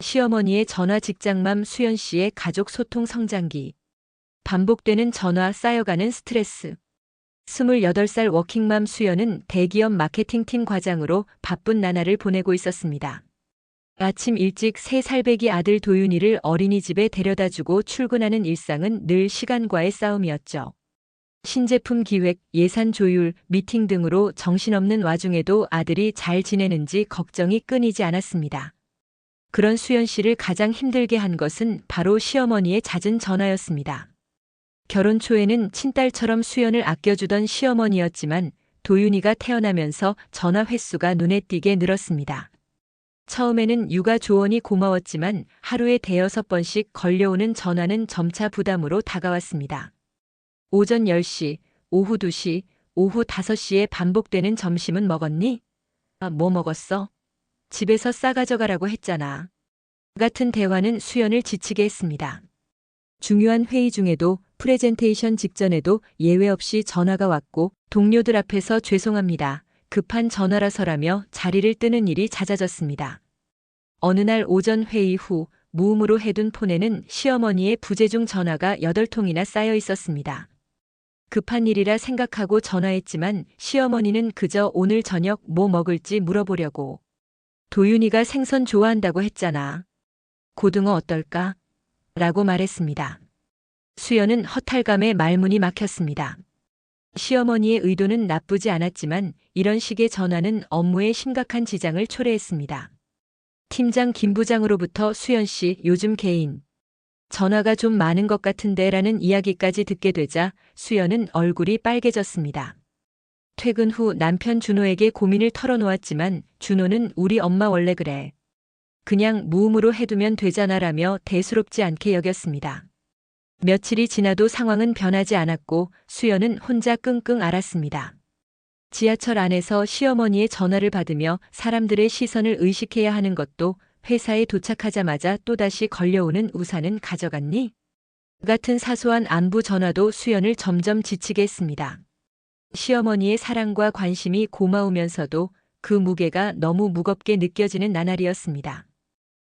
시어머니의 전화 직장맘 수연 씨의 가족 소통 성장기. 반복되는 전화 쌓여가는 스트레스. 28살 워킹맘 수연은 대기업 마케팅팀 과장으로 바쁜 나날을 보내고 있었습니다. 아침 일찍 세 살배기 아들 도윤이를 어린이집에 데려다 주고 출근하는 일상은 늘 시간과의 싸움이었죠. 신제품 기획, 예산 조율, 미팅 등으로 정신없는 와중에도 아들이 잘 지내는지 걱정이 끊이지 않았습니다. 그런 수연 씨를 가장 힘들게 한 것은 바로 시어머니의 잦은 전화였습니다. 결혼 초에는 친딸처럼 수연을 아껴주던 시어머니였지만 도윤이가 태어나면서 전화 횟수가 눈에 띄게 늘었습니다. 처음에는 육아 조언이 고마웠지만 하루에 대여섯 번씩 걸려오는 전화는 점차 부담으로 다가왔습니다. 오전 10시, 오후 2시, 오후 5시에 반복되는 점심은 먹었니? 아, 뭐 먹었어? 집에서 싸가져가라고 했잖아. 같은 대화는 수연을 지치게 했습니다. 중요한 회의 중에도 프레젠테이션 직전에도 예외 없이 전화가 왔고 동료들 앞에서 죄송합니다. 급한 전화라서라며 자리를 뜨는 일이 잦아졌습니다. 어느 날 오전 회의 후 무음으로 해둔 폰에는 시어머니의 부재중 전화가 8통이나 쌓여 있었습니다. 급한 일이라 생각하고 전화했지만 시어머니는 그저 오늘 저녁 뭐 먹을지 물어보려고. 도윤이가 생선 좋아한다고 했잖아. 고등어 어떨까? 라고 말했습니다. 수연은 허탈감에 말문이 막혔습니다. 시어머니의 의도는 나쁘지 않았지만 이런 식의 전화는 업무에 심각한 지장을 초래했습니다. 팀장 김 부장으로부터 수연 씨 요즘 개인 전화가 좀 많은 것 같은데 라는 이야기까지 듣게 되자 수연은 얼굴이 빨개졌습니다. 퇴근 후 남편 준호에게 고민을 털어놓았지만 준호는 우리 엄마 원래 그래. 그냥 무음으로 해두면 되잖아라며 대수롭지 않게 여겼습니다. 며칠이 지나도 상황은 변하지 않았고 수연은 혼자 끙끙 앓았습니다. 지하철 안에서 시어머니의 전화를 받으며 사람들의 시선을 의식해야 하는 것도 회사에 도착하자마자 또다시 걸려오는 우산은 가져갔니? 같은 사소한 안부 전화도 수연을 점점 지치게 했습니다. 시어머니의 사랑과 관심이 고마우면서도 그 무게가 너무 무겁게 느껴지는 나날이었습니다.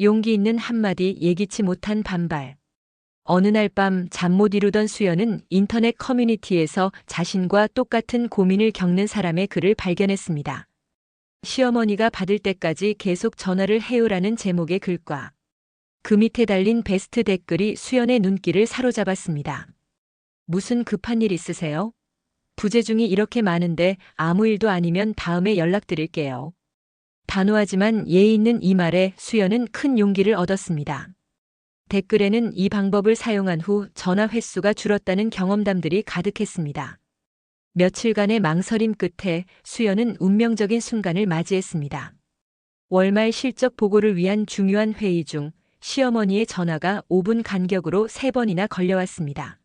용기 있는 한마디 예기치 못한 반발. 어느 날 밤 잠 못 이루던 수연은 인터넷 커뮤니티에서 자신과 똑같은 고민을 겪는 사람의 글을 발견했습니다. 시어머니가 받을 때까지 계속 전화를 해요라는 제목의 글과 그 밑에 달린 베스트 댓글이 수연의 눈길을 사로잡았습니다. 무슨 급한 일 있으세요? 부재중이 이렇게 많은데 아무 일도 아니면 다음에 연락드릴게요. 단호하지만 예의 있는 이 말에 수연은 큰 용기를 얻었습니다. 댓글에는 이 방법을 사용한 후 전화 횟수가 줄었다는 경험담들이 가득했습니다. 며칠간의 망설임 끝에 수연은 운명적인 순간을 맞이했습니다. 월말 실적 보고를 위한 중요한 회의 중 시어머니의 전화가 5분 간격으로 3번이나 걸려왔습니다.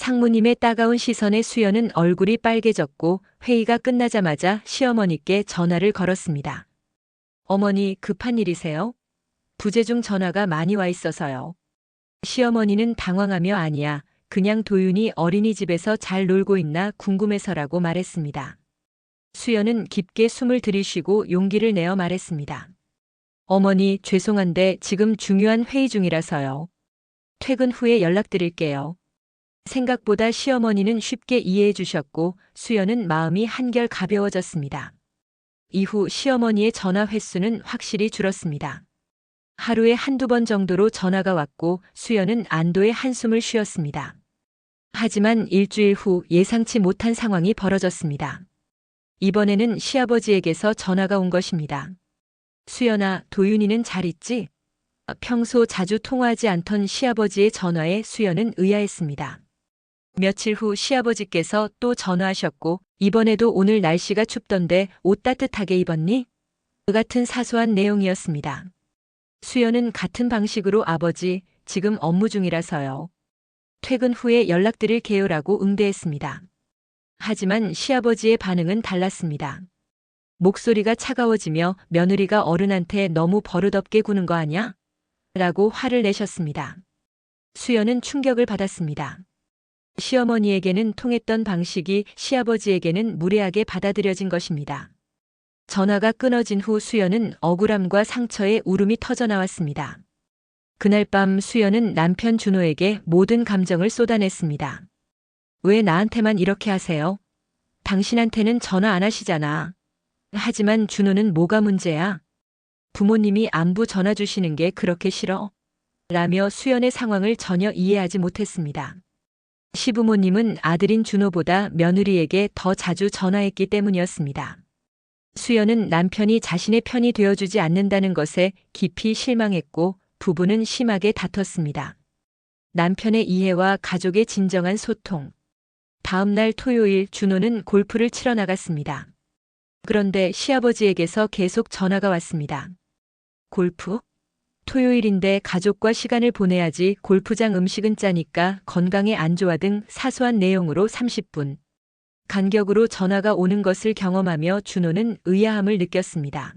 상무님의 따가운 시선에 수연은 얼굴이 빨개졌고 회의가 끝나자마자 시어머니께 전화를 걸었습니다. 어머니 급한 일이세요? 부재 중 전화가 많이 와 있어서요. 시어머니는 당황하며 아니야. 그냥 도윤이 어린이집에서 잘 놀고 있나 궁금해서라고 말했습니다. 수연은 깊게 숨을 들이쉬고 용기를 내어 말했습니다. 어머니, 죄송한데 지금 중요한 회의 중이라서요. 퇴근 후에 연락드릴게요. 생각보다 시어머니는 쉽게 이해해 주셨고 수연은 마음이 한결 가벼워졌습니다. 이후 시어머니의 전화 횟수는 확실히 줄었습니다. 하루에 한두 번 정도로 전화가 왔고 수연은 안도의 한숨을 쉬었습니다. 하지만 일주일 후 예상치 못한 상황이 벌어졌습니다. 이번에는 시아버지에게서 전화가 온 것입니다. 수연아, 도윤이는 잘 있지? 평소 자주 통화하지 않던 시아버지의 전화에 수연은 의아했습니다. 며칠 후 시아버지께서 또 전화하셨고, 이번에도 오늘 날씨가 춥던데 옷 따뜻하게 입었니? 그 같은 사소한 내용이었습니다. 수연은 같은 방식으로 아버지, 지금 업무 중이라서요. 퇴근 후에 연락드릴 게요라고 응대했습니다. 하지만 시아버지의 반응은 달랐습니다. 목소리가 차가워지며 며느리가 어른한테 너무 버릇없게 구는 거 아냐? 라고 화를 내셨습니다. 수연은 충격을 받았습니다. 시어머니에게는 통했던 방식이 시아버지에게는 무례하게 받아들여진 것입니다. 전화가 끊어진 후 수연은 억울함과 상처에 울음이 터져 나왔습니다. 그날 밤 수연은 남편 준호에게 모든 감정을 쏟아냈습니다. 왜 나한테만 이렇게 하세요? 당신한테는 전화 안 하시잖아. 하지만 준호는 뭐가 문제야? 부모님이 안부 전화 주시는 게 그렇게 싫어? 라며 수연의 상황을 전혀 이해하지 못했습니다. 시부모님은 아들인 준호보다 며느리에게 더 자주 전화했기 때문이었습니다. 수연은 남편이 자신의 편이 되어주지 않는다는 것에 깊이 실망했고 부부는 심하게 다퉜습니다. 남편의 이해와 가족의 진정한 소통. 다음 날 토요일 준호는 골프를 치러 나갔습니다. 그런데 시아버지에게서 계속 전화가 왔습니다. 골프? 토요일인데 가족과 시간을 보내야지 골프장 음식은 짜니까 건강에 안 좋아 등 사소한 내용으로 30분. 간격으로 전화가 오는 것을 경험하며 준호는 의아함을 느꼈습니다.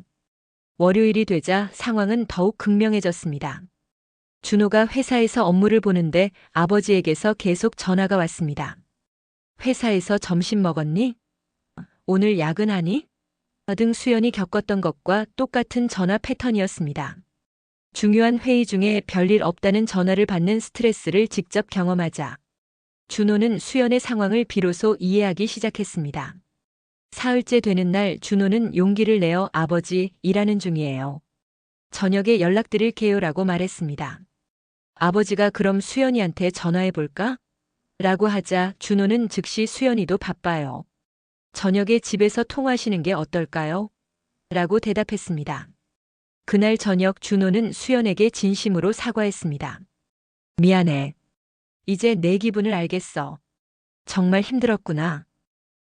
월요일이 되자 상황은 더욱 극명해졌습니다. 준호가 회사에서 업무를 보는데 아버지에게서 계속 전화가 왔습니다. 회사에서 점심 먹었니? 오늘 야근하니? 등 수연이 겪었던 것과 똑같은 전화 패턴이었습니다. 중요한 회의 중에 별일 없다는 전화를 받는 스트레스를 직접 경험하자 준호는 수연의 상황을 비로소 이해하기 시작했습니다. 사흘째 되는 날 준호는 용기를 내어 아버지 일하는 중이에요. 저녁에 연락드릴게요 라고 말했습니다. 아버지가 그럼 수연이한테 전화해 볼까? 라고 하자 준호는 즉시 수연이도 바빠요. 저녁에 집에서 통화하시는 게 어떨까요? 라고 대답했습니다. 그날 저녁 준호는 수연에게 진심으로 사과했습니다. 미안해. 이제 내 기분을 알겠어. 정말 힘들었구나.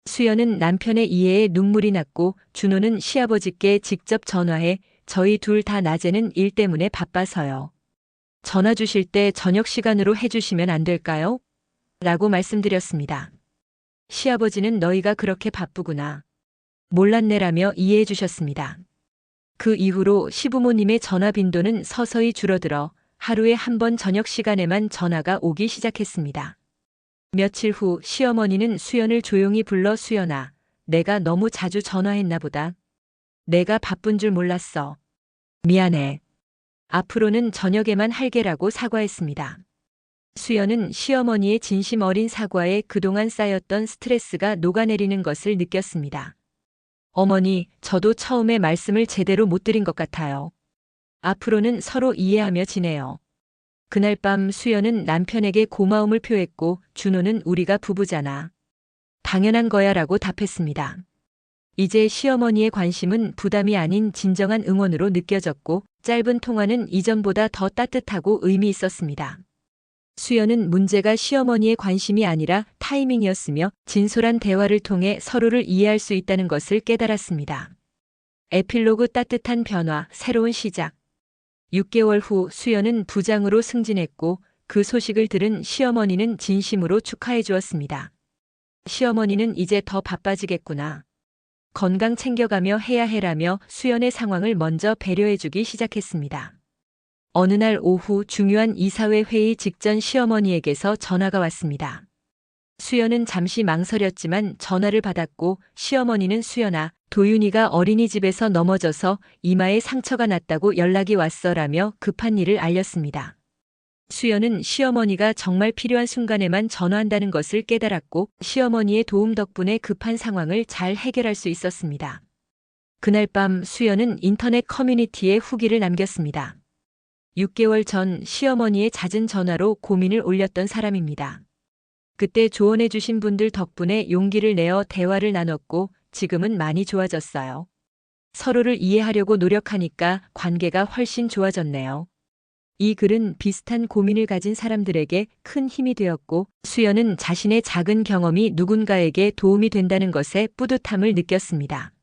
수연은 남편의 이해에 눈물이 났고 준호는 시아버지께 직접 전화해 저희 둘 다 낮에는 일 때문에 바빠서요. 전화 주실 때 저녁 시간으로 해주시면 안 될까요? 라고 말씀드렸습니다. 시아버지는 너희가 그렇게 바쁘구나. 몰랐네라며 이해해 주셨습니다. 그 이후로 시부모님의 전화 빈도는 서서히 줄어들어 하루에 한 번 저녁 시간에만 전화가 오기 시작했습니다. 며칠 후 시어머니는 수연을 조용히 불러 수연아, 내가 너무 자주 전화했나 보다. 내가 바쁜 줄 몰랐어. 미안해. 앞으로는 저녁에만 할게라고 사과했습니다. 수연은 시어머니의 진심 어린 사과에 그동안 쌓였던 스트레스가 녹아내리는 것을 느꼈습니다. 어머니, 저도 처음에 말씀을 제대로 못 드린 것 같아요. 앞으로는 서로 이해하며 지내요. 그날 밤 수연은 남편에게 고마움을 표했고 준호는 우리가 부부잖아. 당연한 거야 라고 답했습니다. 이제 시어머니의 관심은 부담이 아닌 진정한 응원으로 느껴졌고 짧은 통화는 이전보다 더 따뜻하고 의미 있었습니다. 수연은 문제가 시어머니의 관심이 아니라 타이밍이었으며 진솔한 대화를 통해 서로를 이해할 수 있다는 것을 깨달았습니다. 에필로그 따뜻한 변화, 새로운 시작. 6개월 후 수연은 부장으로 승진했고 그 소식을 들은 시어머니는 진심으로 축하해 주었습니다. 시어머니는 이제 더 바빠지겠구나. 건강 챙겨가며 해야 해라며 수연의 상황을 먼저 배려해 주기 시작했습니다. 어느 날 오후 중요한 이사회 회의 직전 시어머니에게서 전화가 왔습니다. 수연은 잠시 망설였지만 전화를 받았고 시어머니는 수연아, 도윤이가 어린이집에서 넘어져서 이마에 상처가 났다고 연락이 왔어라며 급한 일을 알렸습니다. 수연은 시어머니가 정말 필요한 순간에만 전화한다는 것을 깨달았고 시어머니의 도움 덕분에 급한 상황을 잘 해결할 수 있었습니다. 그날 밤 수연은 인터넷 커뮤니티에 후기를 남겼습니다. 6개월 전 시어머니의 잦은 전화로 고민을 올렸던 사람입니다. 그때 조언해 주신 분들 덕분에 용기를 내어 대화를 나눴고 지금은 많이 좋아졌어요. 서로를 이해하려고 노력하니까 관계가 훨씬 좋아졌네요. 이 글은 비슷한 고민을 가진 사람들에게 큰 힘이 되었고 수연은 자신의 작은 경험이 누군가에게 도움이 된다는 것에 뿌듯함을 느꼈습니다.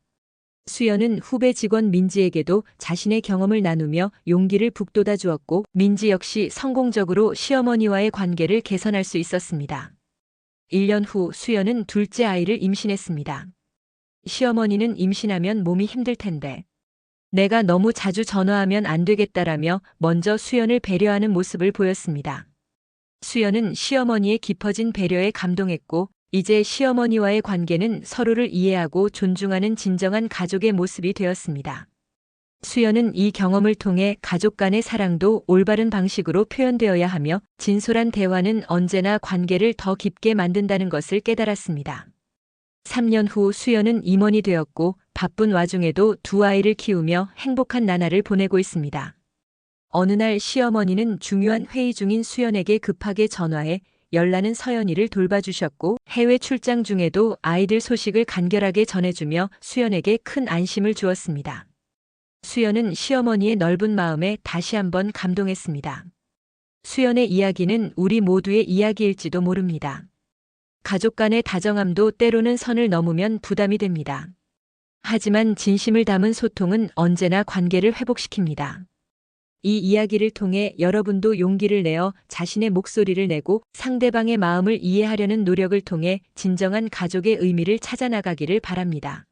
수연은 후배 직원 민지에게도 자신의 경험을 나누며 용기를 북돋아 주었고 민지 역시 성공적으로 시어머니와의 관계를 개선할 수 있었습니다. 1년 후 수연은 둘째 아이를 임신했습니다. 시어머니는 임신하면 몸이 힘들 텐데 내가 너무 자주 전화하면 안 되겠다라며 먼저 수연을 배려하는 모습을 보였습니다. 수연은 시어머니의 깊어진 배려에 감동했고 이제 시어머니와의 관계는 서로를 이해하고 존중하는 진정한 가족의 모습이 되었습니다. 수연은 이 경험을 통해 가족 간의 사랑도 올바른 방식으로 표현되어야 하며 진솔한 대화는 언제나 관계를 더 깊게 만든다는 것을 깨달았습니다. 3년 후 수연은 임원이 되었고 바쁜 와중에도 두 아이를 키우며 행복한 나날을 보내고 있습니다. 어느 날 시어머니는 중요한 회의 중인 수연에게 급하게 전화해 열나는 서연이를 돌봐주셨고 해외 출장 중에도 아이들 소식을 간결하게 전해주며 수연에게 큰 안심을 주었습니다. 수연은 시어머니의 넓은 마음에 다시 한번 감동했습니다. 수연의 이야기는 우리 모두의 이야기일지도 모릅니다. 가족 간의 다정함도 때로는 선을 넘으면 부담이 됩니다. 하지만 진심을 담은 소통은 언제나 관계를 회복시킵니다. 이 이야기를 통해 여러분도 용기를 내어 자신의 목소리를 내고 상대방의 마음을 이해하려는 노력을 통해 진정한 가족의 의미를 찾아나가기를 바랍니다.